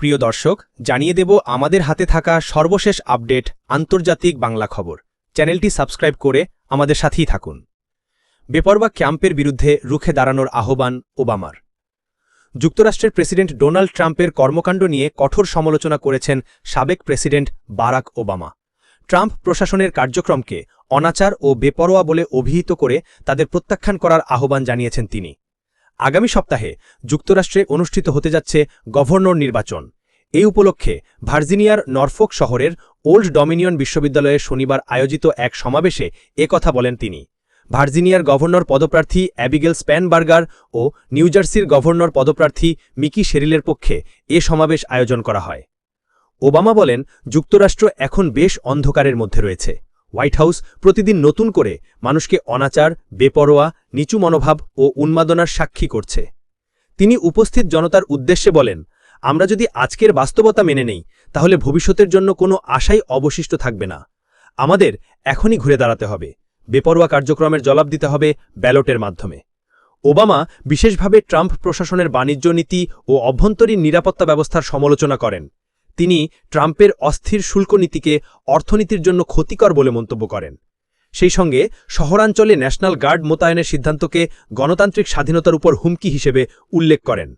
প্রিয় দর্শক, জানিয়ে দেব আমাদের হাতে থাকা সর্বশেষ আপডেট আন্তর্জাতিক বাংলা খবর। চ্যানেলটি সাবস্ক্রাইব করে আমাদের সাথেই থাকুন। বেপরবা ক্যাম্পের বিরুদ্ধে রুখে দাঁড়ানোর আহ্বান ওবামার। যুক্তরাষ্ট্রের প্রেসিডেন্ট ডোনাল্ড ট্রাম্পের কর্মকাণ্ড নিয়ে কঠোর সমালোচনা করেছেন সাবেক প্রেসিডেন্ট বারাক ওবামা। ট্রাম্প প্রশাসনের কার্যক্রমকে অনাচার ও বেপরোয়া বলে অভিহিত করে তাদের প্রত্যাখ্যান করার আহ্বান জানিয়েছেন তিনি। আগামী সপ্তাহে যুক্তরাষ্ট্রে অনুষ্ঠিত হতে যাচ্ছে গভর্নর নির্বাচন। এই উপলক্ষে ভার্জিনিয়ার নরফোক শহরের ওল্ড ডমিনিয়ন বিশ্ববিদ্যালয়ে শনিবার আয়োজিত এক সমাবেশে একথা বলেন তিনি। ভার্জিনিয়ার গভর্নর পদপ্রার্থী অ্যাবিগেল স্প্যানবার্গার ও নিউজার্সির গভর্নর পদপ্রার্থী মিকি শেরিলের পক্ষে এ সমাবেশ আয়োজন করা হয়। ওবামা বলেন, যুক্তরাষ্ট্র এখন বেশ অন্ধকারের মধ্যে রয়েছে। হোয়াইট হাউস প্রতিদিন নতুন করে মানুষকে অনাচার, বেপরোয়া, নিচু মনোভাব ও উন্মাদনার সাক্ষী করছে। তিনি উপস্থিত জনতার উদ্দেশ্যে বলেন, আমরা যদি আজকের বাস্তবতা মেনে নেই, তাহলে ভবিষ্যতের জন্য কোনো আশাই অবশিষ্ট থাকবে না। আমাদের এখনই ঘুরে দাঁড়াতে হবে। বেপরোয়া কার্যক্রমের জবাব দিতে হবে ব্যালটের মাধ্যমে। ওবামা বিশেষভাবে ট্রাম্প প্রশাসনের বাণিজ্য নীতি ও অভ্যন্তরীণ নিরাপত্তা ব্যবস্থার সমালোচনা করেন। তিনি ট্রাম্পের অস্থির শুল্ক নীতিকে অর্থনীতির জন্য ক্ষতিকর বলে মন্তব্য করেন। সেই সঙ্গে শহরাঞ্চলে ন্যাশনাল গার্ড মোতায়েনের সিদ্ধান্তকে গণতান্ত্রিক স্বাধীনতার উপর হুমকি হিসেবে উল্লেখ করেন।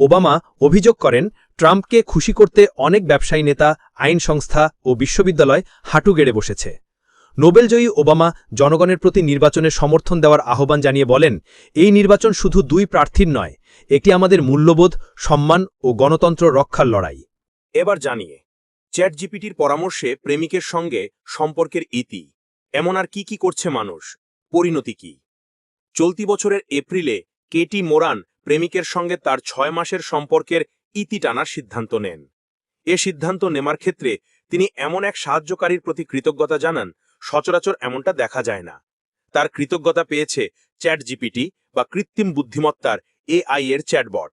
ওবামা অভিযোগ করেন, ট্রাম্পকে খুশি করতে অনেক ব্যবসায়ী নেতা, আইন সংস্থা ও বিশ্ববিদ্যালয় হাঁটু গেড়ে বসেছে। নোবেলজয়ী ওবামা জনগণের প্রতি নির্বাচনে সমর্থন দেওয়ার আহ্বান জানিয়ে বলেন, এই নির্বাচন শুধু দুই প্রার্থীর নয়, এটি আমাদের মূল্যবোধ, সম্মান ও গণতন্ত্র রক্ষার লড়াই। এবার জানিয়ে চ্যাট জিপিটির পরামর্শে প্রেমিকের সঙ্গে সম্পর্কের ইতি, এমন আর কি কি করছে মানুষ, পরিণতি কি? চলতি বছরের এপ্রিলে কেটি মোরান প্রেমিকের সঙ্গে তার ছয় মাসের সম্পর্কের ইতি টানার সিদ্ধান্ত নেন। এ সিদ্ধান্ত নেমার ক্ষেত্রে তিনি এমন এক সাহায্যকারীর প্রতি কৃতজ্ঞতা জানান, সচরাচর এমনটা দেখা যায় না। তার কৃতজ্ঞতা পেয়েছে চ্যাট জিপিটি বা কৃত্রিম বুদ্ধিমত্তার এআই এর চ্যাটবট।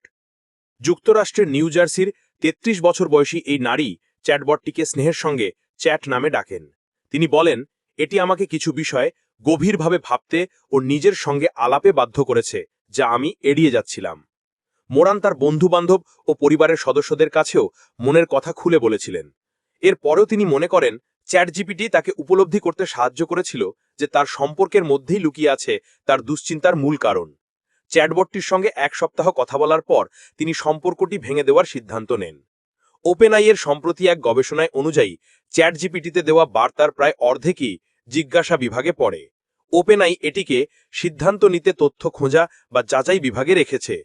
যুক্তরাষ্ট্রের নিউ জার্সির তেত্রিশ বছর বয়সী এই নারী চ্যাটবটটিকে স্নেহের সঙ্গে চ্যাট নামে ডাকেন। তিনি বলেন, এটি আমাকে কিছু বিষয় গভীরভাবে ভাবতে ও নিজের সঙ্গে আলাপে বাধ্য করেছে, যা আমি এড়িয়ে যাচ্ছিলাম। মোরান তার বন্ধুবান্ধব ও পরিবারের সদস্যদের কাছেও মনের কথা খুলে বলেছিলেন। এর পরেও তিনি মনে করেন চ্যাট জিপিটি তাকে উপলব্ধি করতে সাহায্য করেছিল যে তার সম্পর্কের মধ্যেই লুকিয়ে আছে তার দুশ্চিন্তার মূল কারণ। চ্যাটবটটির সঙ্গে এক সপ্তাহ কথা বলার পর তিনি সম্পর্কটি ভেঙে দেওয়ার সিদ্ধান্ত নেন। ওপেনআইয়ের সম্প্রতি এক গবেষণায় অনুযায়ী চ্যাট জিপিটিতে দেওয়া বার্তার প্রায় অর্ধেকই জিজ্ঞাসা বিভাগে পড়ে। ওপেনআই এটিকে সিদ্ধান্ত নিতে তথ্য খোঁজা বা যাচাই বিভাগে রেখেছে।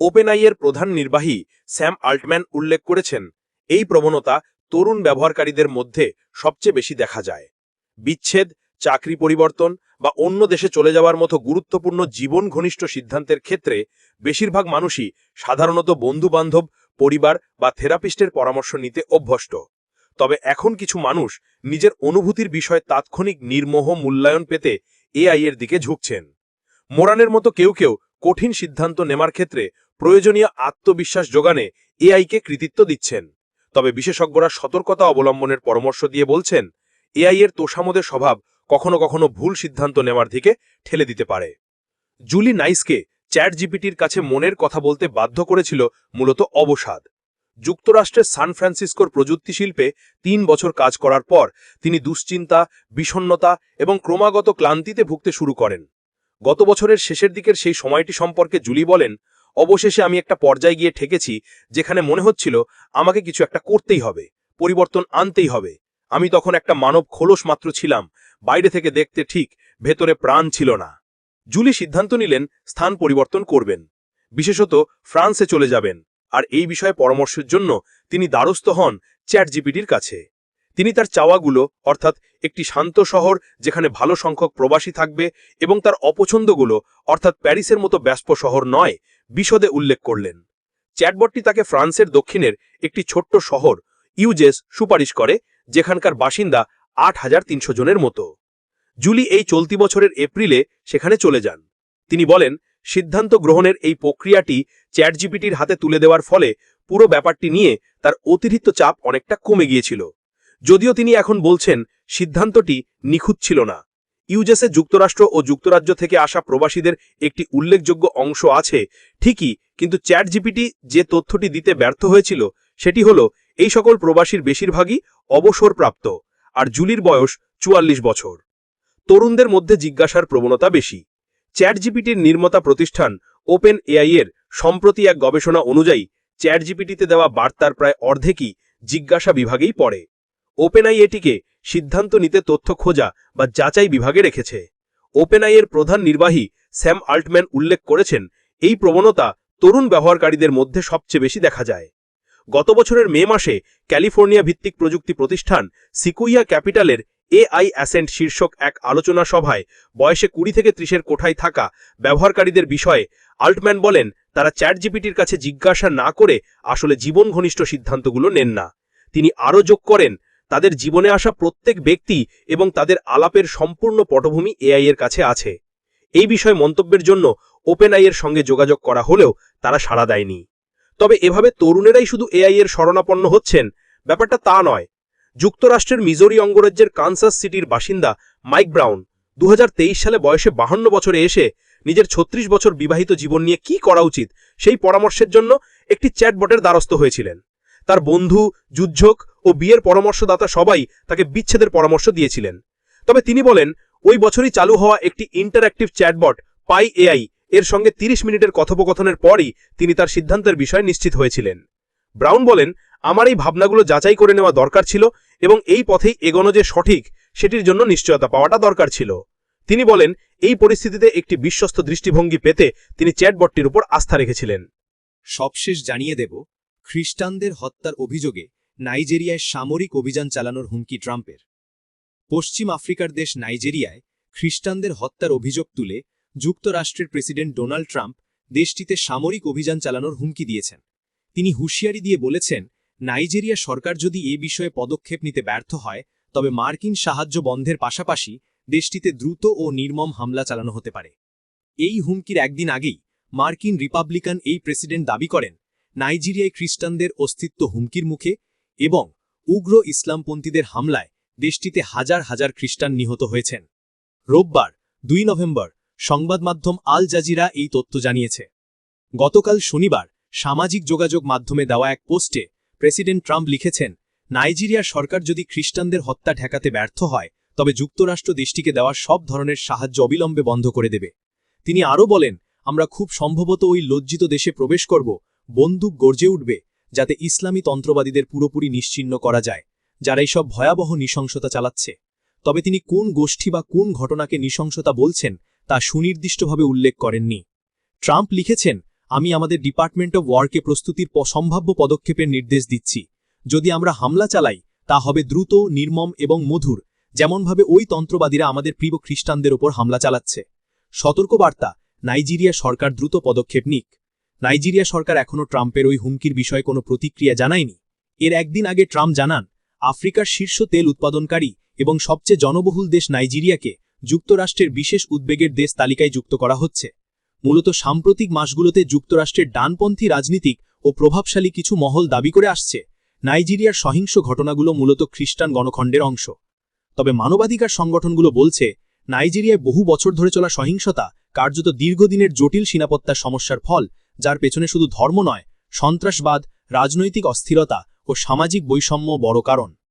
ওপেনআইয়ের প্রধান নির্বাহী স্যাম আল্টম্যান উল্লেখ করেছেন, এই প্রবণতা তরুণ ব্যবহারকারীদের মধ্যে সবচেয়ে বেশি দেখা যায়। বিচ্ছেদ, চাকরি পরিবর্তন বা অন্য দেশে চলে যাওয়ার মতো গুরুত্বপূর্ণ জীবন ঘনিষ্ঠ সিদ্ধান্তের ক্ষেত্রে বেশিরভাগ মানুষই সাধারণত বন্ধু-বান্ধব, পরিবার বা থেরাপিস্টের পরামর্শ নিতে অভ্যস্ত। তবে এখন কিছু মানুষ নিজের অনুভূতির বিষয়ে তাৎক্ষণিক নির্মোহ মূল্যায়ন পেতে এআই এর দিকে ঝুঁকছেন। মোরানের মতো কেউ কেউ কঠিন সিদ্ধান্ত নেমার ক্ষেত্রে প্রয়োজনীয় আত্মবিশ্বাস যোগানে এআইকে কৃতিত্ব দিচ্ছেন। তবে বিশেষজ্ঞরা সতর্কতা অবলম্বনের পরামর্শ দিয়ে বলছেন এআই এর তোষামদের স্বভাব কখনো কখনো ভুল সিদ্ধান্ত নেওয়ার দিকে ঠেলে দিতে পারে। জুলি নাইসকে চ্যাট জিপিটির কাছে মনের কথা বলতে বাধ্য করেছিল মূলত অবসাদ। যুক্তরাষ্ট্রের সান ফ্রান্সিসকোর প্রযুক্তি শিল্পে তিন বছর কাজ করার পর তিনি দুশ্চিন্তা বিষণ্নতা এবং ক্রমাগত ক্লান্তিতে ভুগতে শুরু করেন। গত বছরের শেষের দিকের সেই সময়টি সম্পর্কে জুলি বলেন, অবশেষে আমি একটা পর্যায়ে গিয়ে ঠেকেছি যেখানে মনে হচ্ছিল আমাকে কিছু একটা করতেই হবে, পরিবর্তন আনতেই হবে। আমি তখন একটা মানব খোলস মাত্র ছিলাম বাইরে থেকে দেখতে ঠিক ভেতরে প্রাণ ছিল না। জুলি সিদ্ধান্ত নিলেন স্থান পরিবর্তন করবেন। বিশেষত ফ্রান্সে চলে যাবেন। আর এই বিষয়ে পরামর্শের জন্য তিনি দ্বারস্থ হন চ্যাট জিপিটির কাছে। তিনি তার চাওয়াগুলো, অর্থাৎ একটি শান্ত শহর যেখানে ভালো সংখ্যক প্রবাসী থাকবে এবং তার অপছন্দগুলো, অর্থাৎ প্যারিসের মতো ব্যস্ত শহর নয়, বিশদে উল্লেখ করলেন। চ্যাটবটটি তাকে ফ্রান্সের দক্ষিণের একটি ছোট্ট শহর, ইউজেস, সুপারিশ করে, যেখানকার বাসিন্দা আট হাজার তিনশো জনের মতো। জুলি এই চলতি বছরের এপ্রিলে সেখানে চলে যান। তিনি বলেন, সিদ্ধান্ত গ্রহণের এই প্রক্রিয়াটি চ্যাটজিপিটির হাতে তুলে দেওয়ার ফলে পুরো ব্যাপারটি নিয়ে তার অতিরিক্ত চাপ অনেকটা কমে গিয়েছিল। যদিও তিনি এখন বলছেন, সিদ্ধান্তটি নিখুঁত ছিল না। ইউজেসে যুক্তরাষ্ট্র ও যুক্তরাজ্য থেকে আসা প্রবাসীদের একটি উল্লেখযোগ্য অংশ আছে, ঠিকই, কিন্তু চ্যাট জিপিটি যে তথ্যটি দিতে ব্যর্থ হয়েছিল, সেটি হল, এই সকল প্রবাসীর বেশিরভাগই অবসরপ্রাপ্ত। আর জুলির বয়স চুয়াল্লিশ বছর। তরুণদের মধ্যে জিজ্ঞাসার প্রবণতা বেশি। চ্যাট জিপিটির নির্মাতা প্রতিষ্ঠান ওপেন এআই এর সম্প্রতি এক গবেষণা অনুযায়ী চ্যাট জিপিটিতে দেওয়া বার্তার প্রায় অর্ধেকই জিজ্ঞাসা বিভাগেই পড়ে। ওপেনআই এটিকে সিদ্ধান্ত নিতে তথ্য খোঁজা বা যাচাই বিভাগে রেখেছে। ওপেনআই এর প্রধান নির্বাহী স্যাম আল্টম্যান উল্লেখ করেছেন, এই প্রবণতা তরুণ ব্যবহারকারীদের মধ্যে সবচেয়ে বেশি দেখা যায়। গত বছরের মে মাসে ক্যালিফোর্নিয়া ভিত্তিক প্রযুক্তি প্রতিষ্ঠান সিকুইয়া ক্যাপিটালের এআই অ্যাসেন্ট শীর্ষক এক আলোচনা সভায় বয়সে কুড়ি থেকে ত্রিশের কোঠায় থাকা ব্যবহারকারীদের বিষয়ে আল্টম্যান বলেন, তারা চ্যাট জিপিটির কাছে জিজ্ঞাসা না করে আসলে জীবন ঘনিষ্ঠ সিদ্ধান্তগুলো নেন না। তিনি আরও যোগ করেন, তাদের জীবনে আসা প্রত্যেক ব্যক্তি এবং তাদের আলাপের সম্পূর্ণ পটভূমি এআই এর কাছে আছে। এই বিষয়ে মন্তব্যের জন্য ওপেনআই এর সঙ্গে যোগাযোগ করা হলেও তারা সাড়া দেয়নি। তবে এভাবে তরুণেরাই শুধু এআই এর শরণাপন্ন হচ্ছেন, ব্যাপারটা তা নয়। যুক্তরাষ্ট্রের মিজোরি অঙ্গরাজ্যের কানসাস সিটির বাসিন্দা মাইক ব্রাউন দু হাজার তেইশ সালে বয়সে বাহান্ন বছরে এসে নিজের ছত্রিশ বছর বিবাহিত জীবন নিয়ে কি করা উচিত সেই পরামর্শের জন্য একটি চ্যাটবটের দ্বারস্থ হয়েছিলেন। তার বন্ধু, যুদ্ধক ও বিয়ের পরামর্শদাতা সবাই তাকে বিচ্ছেদের পরামর্শ দিয়েছিলেন। তবে তিনি বলেন, ওই বছরই চালু হওয়া একটি ইন্টারঅ্যাক্টিভ চ্যাটবট পাই এআই এর সঙ্গে ৩০ মিনিটের কথোপকথনের পরই তিনি তার সিদ্ধান্তের বিষয়ে নিশ্চিত হয়েছিলেন। ব্রাউন বলেন, আমার এই ভাবনাগুলো যাচাই করে নেওয়া দরকার ছিল এবং এই পথেই এগোনো যে সঠিক, সেটির জন্য নিশ্চয়তা পাওয়াটা দরকার ছিল। তিনি বলেন, এই পরিস্থিতিতে একটি বিশ্বস্ত দৃষ্টিভঙ্গি পেতে তিনি চ্যাটবটটির উপর আস্থা রেখেছিলেন। সবশেষ জানিয়ে দেব, খ্রিস্টানদের হত্যার অভিযোগে নাইজেরিয়ায় সামরিক অভিযান চালানোর হুমকি ট্রাম্পের। পশ্চিম আফ্রিকার দেশ নাইজেরিয়ায় খ্রিস্টানদের হত্যার অভিযোগ তুলে যুক্তরাষ্ট্রের প্রেসিডেন্ট ডোনাল্ড ট্রাম্প দেশটিতে সামরিক অভিযান চালানোর হুমকি দিয়েছেন। তিনি হুঁশিয়ারি দিয়ে বলেছেন, নাইজেরিয়া সরকার যদি এ বিষয়ে পদক্ষেপ নিতে ব্যর্থ হয়, তবে মার্কিন সাহায্য বন্ধের পাশাপাশি দেশটিতে দ্রুত ও নির্মম হামলা চালানো হতে পারে। এই হুমকির একদিন আগেই মার্কিন রিপাবলিকান এই প্রেসিডেন্ট দাবি করেন, নাইজেরিয়ায় খ্রিস্টানদের অস্তিত্ব হুমকির মুখে এবং উগ্র ইসলামপন্থীদের হামলায় দেশটিতে হাজার হাজার খ্রিস্টান নিহত হয়েছেন। রোববার, দুই নভেম্বর সংবাদ মাধ্যম আল জাজিরা এই তথ্য জানিয়েছে। গতকাল শনিবার সামাজিক যোগাযোগ মাধ্যমে দেওয়া এক পোস্টে প্রেসিডেন্ট ট্রাম্প লিখেছেন, নাইজেরিয়ার সরকার যদি খ্রিস্টানদের হত্যা ঠেকাতে ব্যর্থ হয়, তবে যুক্তরাষ্ট্র দেশটিকে দেওয়া সব ধরনের সাহায্য অবিলম্বে বন্ধ করে দেবে। তিনি আরও বলেন, আমরা খুব সম্ভবত ওই লজ্জিত দেশে প্রবেশ করব, বন্দুক গর্জে উঠবে, যাতে ইসলামী তন্ত্রবাদীদের পুরোপুরি নিশ্চিহ্ন করা যায়, যারা এইসব ভয়াবহ নৃশংসতা চালাচ্ছে। তবে তিনি কোন গোষ্ঠী বা কোন ঘটনাকে নৃশংসতা বলছেন তা সুনির্দিষ্টভাবে উল্লেখ করেননি। ট্রাম্প লিখেছেন, আমি আমাদের ডিপার্টমেন্ট অব ওয়ার্কে প্রস্তুতির সম্ভাব্য পদক্ষেপের নির্দেশ দিচ্ছি। যদি আমরা হামলা চালাই, তা হবে দ্রুত, নির্মম এবং মধুর, যেমনভাবে ওই তন্ত্রবাদীরা আমাদের প্রিয় খ্রিস্টানদের ওপর হামলা চালাচ্ছে। সতর্কবার্তা, নাইজেরিয়া সরকার দ্রুত পদক্ষেপ নিক। নাইজেরিয়া সরকার এখনও ট্রাম্পের ওই হুমকির বিষয়ে কোনো প্রতিক্রিয়া জানায়নি। এর একদিন আগে ট্রাম্প জানান, আফ্রিকার শীর্ষ তেল উৎপাদনকারী এবং সবচেয়ে জনবহুল দেশ নাইজেরিয়াকে যুক্তরাষ্ট্রের বিশেষ উদ্বেগের দেশ তালিকায় যুক্ত করা হচ্ছে। মূলত সাম্প্রতিক মাসগুলোতে যুক্তরাষ্ট্রের ডানপন্থী রাজনীতিক ও প্রভাবশালী কিছু মহল দাবি করে আসছে, নাইজেরিয়ার সহিংস ঘটনাগুলো মূলত খ্রিস্টান গণখণ্ডের অংশ। তবে মানবাধিকার সংগঠনগুলো বলছে, নাইজেরিয়ায় বহু বছর ধরে চলা সহিংসতা কার্যত দীর্ঘদিনের জটিল নিরাপত্তার সমস্যার ফল, যার পেছনে শুধু ধর্ম নয়, সন্ত্রাসবাদ, রাজনৈতিক অস্থিরতা ও সামাজিক বৈষম্য বড় কারণ।